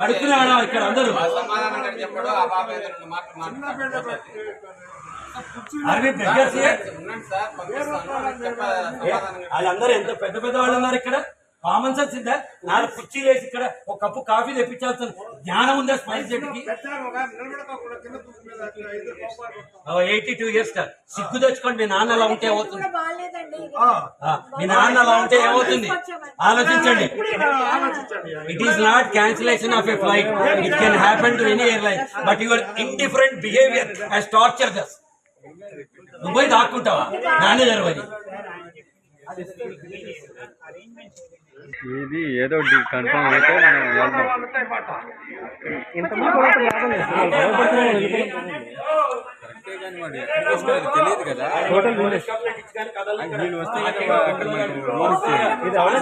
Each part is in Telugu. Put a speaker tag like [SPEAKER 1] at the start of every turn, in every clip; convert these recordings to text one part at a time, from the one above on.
[SPEAKER 1] అడుక్కున్నాడా ఇక్కడ అందరూ? వాళ్ళందరూ ఎంత పెద్ద పెద్ద వాళ్ళు ఉన్నారు ఇక్కడ? కామన్ సెన్స్ ఉందా నాలుగు కుర్చీలు వేసి ఇక్కడ ఒక కప్పు కాఫీ తెప్పించాల్సిన జ్ఞానం ఉందా స్పైస్ చెట్టుకి. ఎయిటీ టూ ఇయర్స్ సిగ్గు తెచ్చుకోండి మీ నాన్న అలా ఉంటే ఏమవుతుంది? మీ నాన్న అలా ఉంటే ఏమవుతుంది? ఆలోచించండి. It is not cancellation of a flight it can happen to any airline but your indifferent behaviour has torture thus నువ్వు పోయి దాక్కుంటావా? నాన్నే జరవని
[SPEAKER 2] ఇది ఏదో ఒకటి కన్ఫర్మ్ అయితే మనం వెళ్దాం
[SPEAKER 3] తెలియదు కదా
[SPEAKER 1] వీళ్ళు
[SPEAKER 3] వస్తే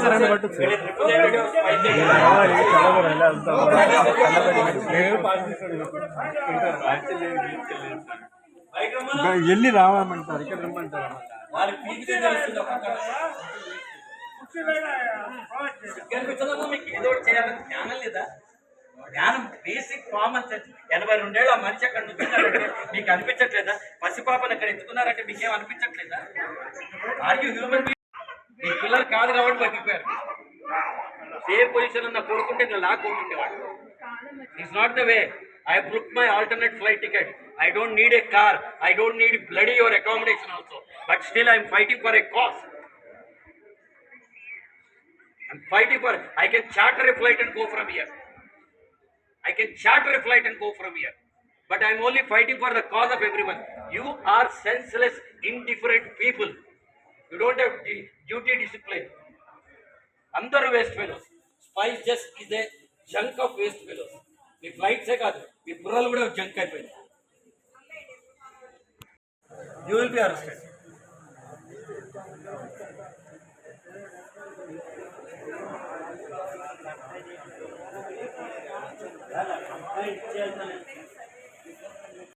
[SPEAKER 3] అక్కడ
[SPEAKER 2] పట్టచ్చు రావమంటారు ఇక్కడ రమ్మంటారు
[SPEAKER 1] వాళ్ళకి మీకు ఏదో చేయాలని జ్ఞానం లేదా? జ్ఞానం బేసిక్ కామన్ సెన్స్ ఎనభై రెండేళ్ళు ఆ మనిషి అక్కడ నుంచున్నారంటే మీకు అనిపించట్లేదా? పసిపాపను అక్కడ ఎత్తుకున్నారంటే మీకేం అనిపించట్లేదా? ఆర్ హ్యూమన్ మీ పిల్లలు కాదు కాబట్టి బతికిపోయారు. సేమ్ పొజిషన్ ఉన్న కొడుకుంటే నేను లాక్కుంటుండేవాడు it's not the way I book my alternate flight ticket I don't need a car I don't need bloody your accommodation also but still I'm fighting for a cost I'm fighting for. I can charter a flight and go from here. I can charter a flight and go from here. But I'm only fighting for the cause of everyone. You are senseless, indifferent people. You don't have duty discipline. అందరు waste fellows Spice just is a junk of waste fellows మీ ఫ్లైట్సే కాదు మీ బుర్రలు కూడా జంక్ అయిపోయింది యూ విల్ బి అరెస్టెడ్ చేయాల్సిన